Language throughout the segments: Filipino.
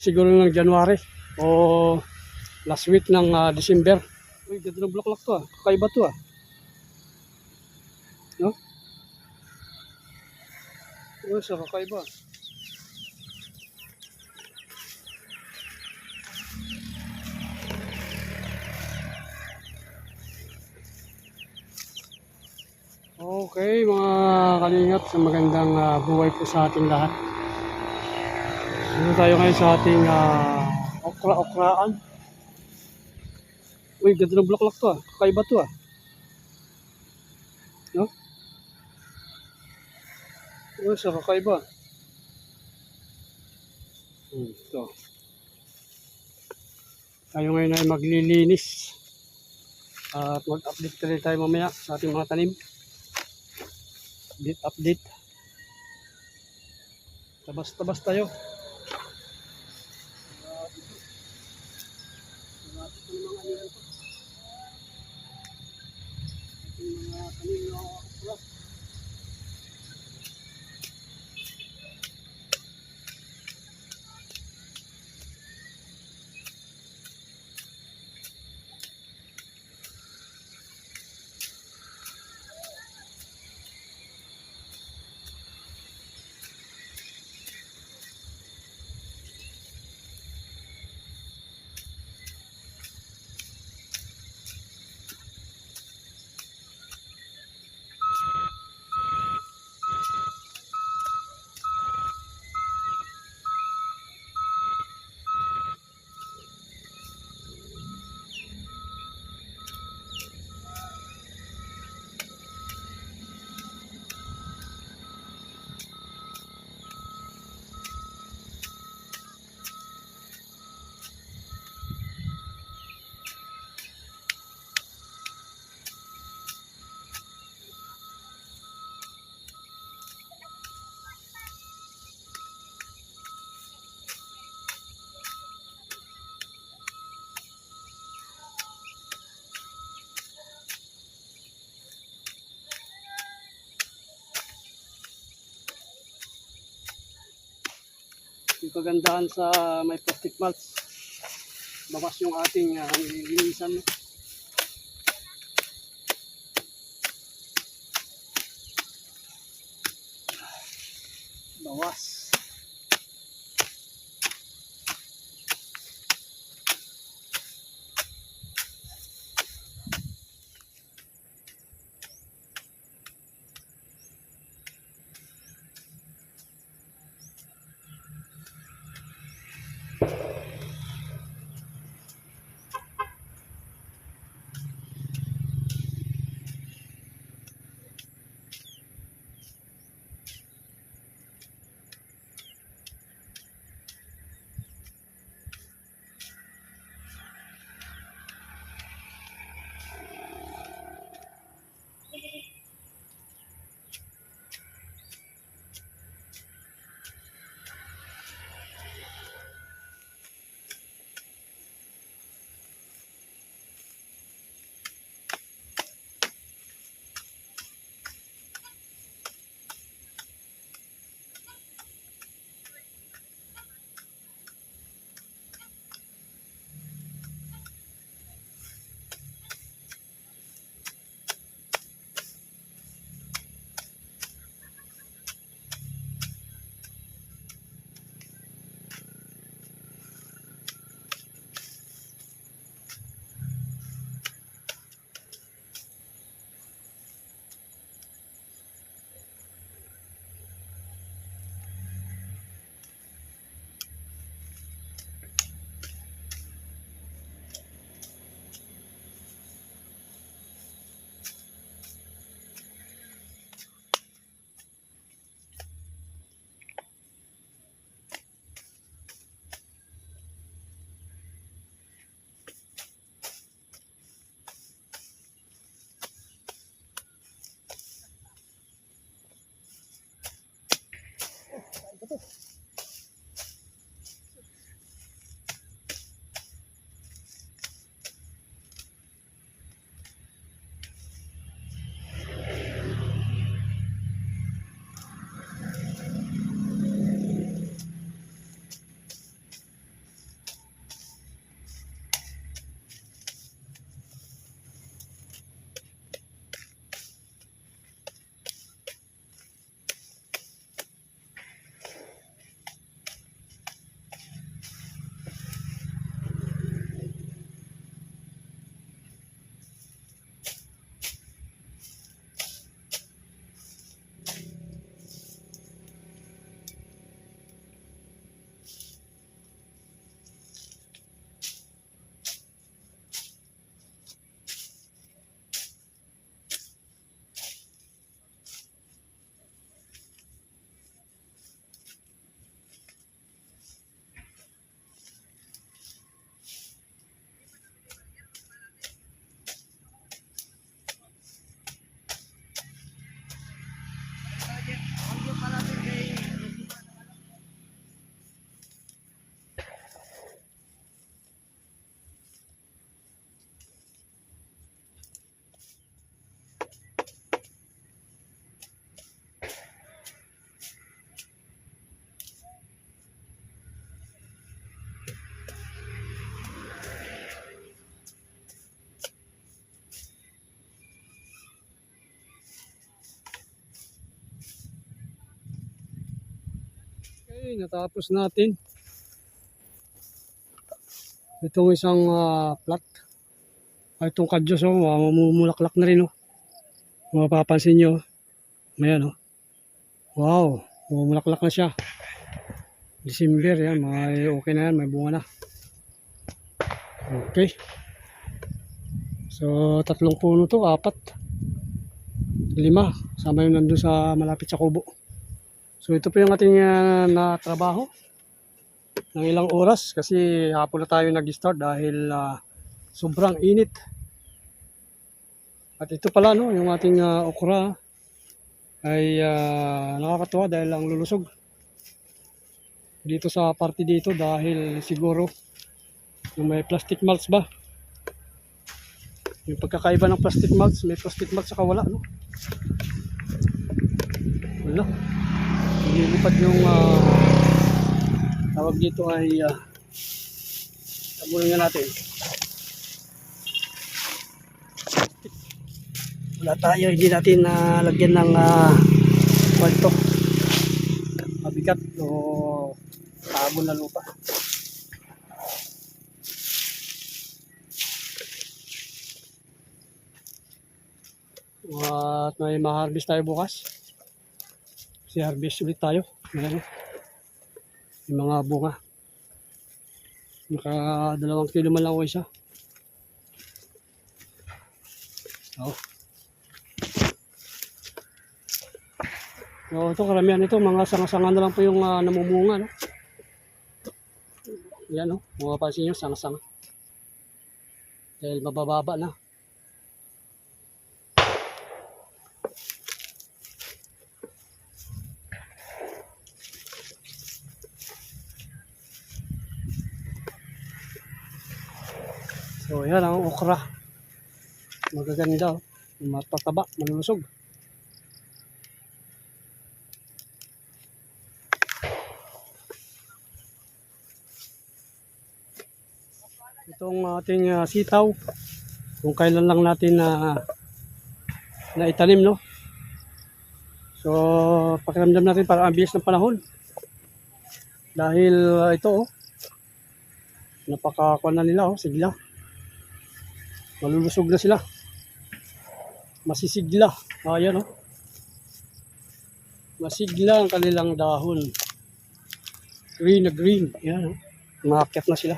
siguro ng January o last week ng ah, December. Uy, ganda ng bulaklak to ah. Kakaiba to ah. No? Uy, sa kakaiba. Okay, mga kalingap, magandang ah, buhay po sa ating lahat. Dito tayo ngayon sa ating ah, okra-okraan. Uy, ganda ng bulaklak to ah. Kakaiba to ah. No? Uy, sa kakaiba. Hmm, ito. Tayo ngayon ay maglilinis. At mag-update ka rin tayo mamaya sa ating mga tanim. Update, update. Tabas-tabas tayo. Yung kagandahan sa may plastic mulch. Bawas yung ating uh, nililinisan. no? Bawas. Okay, natapos natin. Itong isang ah, plat. Ay, itong kadyos, oh, mamumulaklak na rin, oh. Mapapansin nyo, ayan, oh. Wow, mamumulaklak na siya. December, yan, may okay na yan, may bunga na. Okay. So, tatlong puno to, apat. Lima, sama yung nandun sa malapit sa kubo. So, ito po yung ating ah, na trabaho ng ilang oras kasi hapon na tayo nag-start dahil ah, sobrang init. At ito pala no, yung ating ah, okra ay ah, nakakatuwa dahil ang lulusog dito sa parte dito dahil siguro yung may plastic mulch ba? Yung pagkakaiba ng plastic mulch may plastic mulch saka wala no? Wala nilipad yung ah, tawag dito ay uh, tabunin nga natin. Wala tayo hindi natin na lagyan ng uh, kwento. Mabigat o tabon na lupa. At may ma-harvest tayo bukas si harvest ulit tayo Ayan, oh. yung mga bunga naka dalawang kilo man lang ako isa oh. So, ito karamihan ito, mga sanga-sanga na lang po yung ah, namumunga, no? Yan, no? Mga pansin nyo, sanga-sanga. Dahil mabababa na. So, yan ang okra. Magaganda, oh. Matataba, malulusog. Itong ating ah, sitaw, kung kailan lang natin na na itanim, no? So, pakiramdam natin parang ang bilis ng panahon. Dahil ah, ito, oh, napakakuan na nila, oh, sigla. Malulusog na sila. Masisigla. Ayan, oh. Masigla ang kanilang dahon. Green na green. Ayan, oh. Umakyat na sila.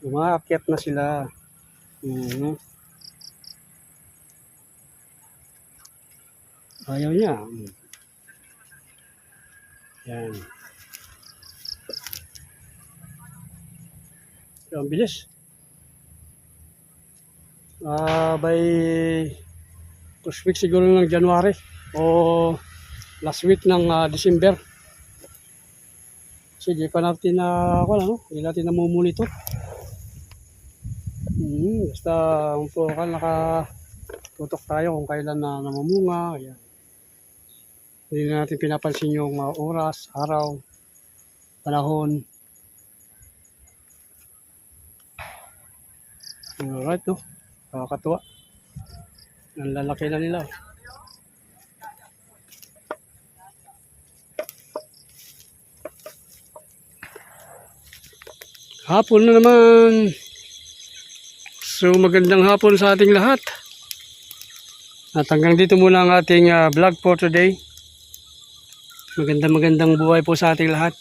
Umakyat na sila. Mhm. Ayaw niya. Mm. Yan. Ang bilis. Ah, by first week siguro ng January o last week ng ah, December. Sige pa natin na ako ano, hindi natin namumonitor. Hmm, basta po ka nakatutok tayo kung kailan na namumunga. Ayan. Hindi na natin pinapansin yung ah, oras, araw, panahon. Alright, no? Nakakatuwa. Ang lalaki na nila. Hapon na naman. So magandang hapon sa ating lahat. At hanggang dito muna ang ating ah, vlog for today. Magandang magandang buhay po sa ating lahat.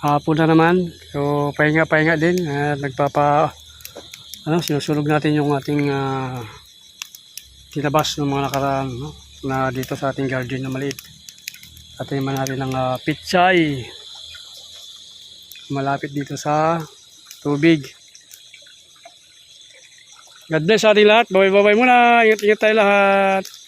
Hapon na naman. So pahinga pahinga din. At nagpapa ano, sinusulog natin yung ating ah, tinabas ng mga nakaraan no? na dito sa ating garden na maliit. At naman natin ng uh, pitsay malapit dito sa tubig. God bless sa ating lahat. Bye-bye muna. Ingat-ingat tayo lahat.